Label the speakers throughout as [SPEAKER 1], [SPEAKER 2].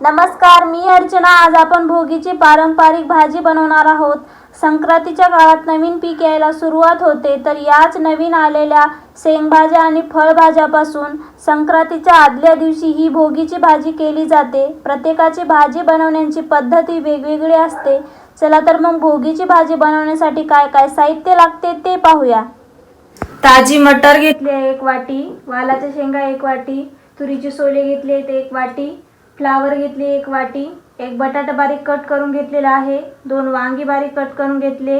[SPEAKER 1] नमस्कार मी अर्चना. आज आपण भोगीची पारंपरिक भाजी बनवणार आहोत. संक्रांतीच्या काळात नवीन पीक यायला सुरुवात होते तर याच नवीन आलेल्या शेंगभाज्या आणि फळभाज्यापासून संक्रांतीच्या आदल्या दिवशी ही भोगीची भाजी केली जाते. प्रत्येकाची भाजी बनवण्याची पद्धती वेगवेगळी असते. चला तर मग भोगीची भाजी बनवण्यासाठी काय काय साहित्य लागते ते पाहूया. ताजी मटर घेतली आहे एक वाटी वालाच्या शेंगा एक वाटी तुरीची सोले घेतली आहेत एक वाटी फ्लावर घेतली एक वाटी एक बटाटा बारीक कट करून घेतलेला आहे दोन वांगी बारीक कट करून घेतले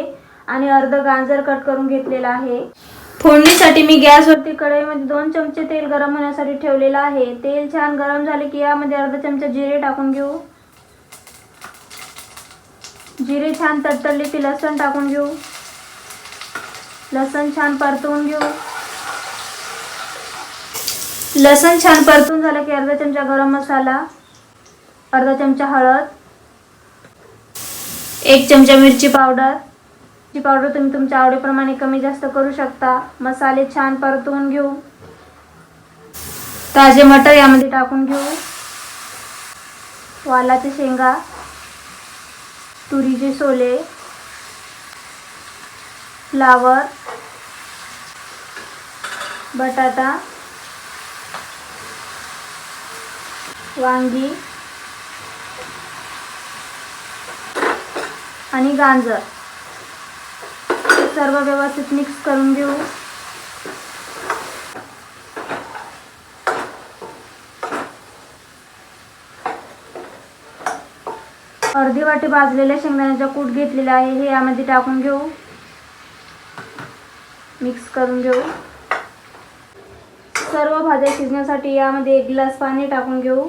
[SPEAKER 1] आणि अर्ध गाजर कट करून घेतलेला आहे. फोडणीसाठी मी गॅसवरती कढईमध्ये दोन चमचे तेल गरम होण्यासाठी ठेवलेलं आहे. तेल छान गरम झाले की यामध्ये अर्धा चमचा जिरे टाकून घेऊ. जिरे छान तडतडले की लसण टाकून घेऊ. लसण छान परतवून घेऊ. लसण छान परतून झालं की अर्धा चमचा गरम मसाला. अर्धा चमचा हळद एक चमचा मिरची पावडर. मिरची पावडर तुम्ही तुमच्या आवडीप्रमाणे कमी जास्त करू शकता. मसाले छान परतवून घेऊ. ताजे मटर यामध्ये टाकून घेऊ. वालाचे शेंगा तुरीचे सोले फ्लावर बटाटा वांगी आणि गाजर. सर्व व्यवस्थित मिक्स करून घेऊ. अर्धी वाटी भाजलेल्या शेंगदाण्याचा कूट घेतलेला आहे हे यामध्ये टाकून घेऊ. मिक्स करून घेऊ. सर्व भाज्या शिजण्यासाठी यामध्ये एक ग्लास पाणी टाकून घेऊ.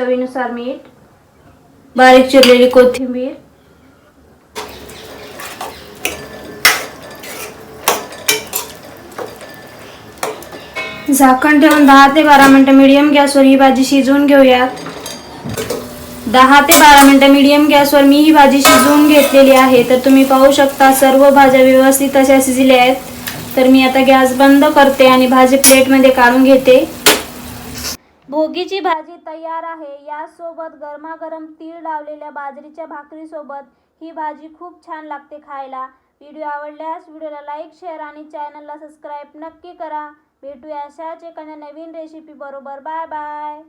[SPEAKER 1] चवीनुसार मीठ बारीक चिरलेली कोथिंबीर झाकण ठेवून दहा ते बारा मिनटं मीडियम गॅसवर ही भाजी शिजवून घेऊयात. दहा ते बारा मिनटं मिडियम गॅसवर मी ही भाजी शिजवून घेतलेली आहे. तर तुम्ही पाहू शकता सर्व भाज्या व्यवस्थित अशा शिजल्या आहेत. तर मी आता गॅस बंद करते आणि भाजी प्लेटमध्ये काढून घेते. भोगीची भाजी तयार आहे. यासोबत गरमागरम तीळ लावलेल्या बाजरीच्या भाकरीसोबत ही भाजी खूप छान लागते खायला. व्हिडिओ आवडल्यास व्हिडिओला लाईक शेअर आणि चॅनलला सबस्क्राईब नक्की करा. भेटूया अशाच एखाद्या नवीन रेसिपी बरोबर. Bye bye.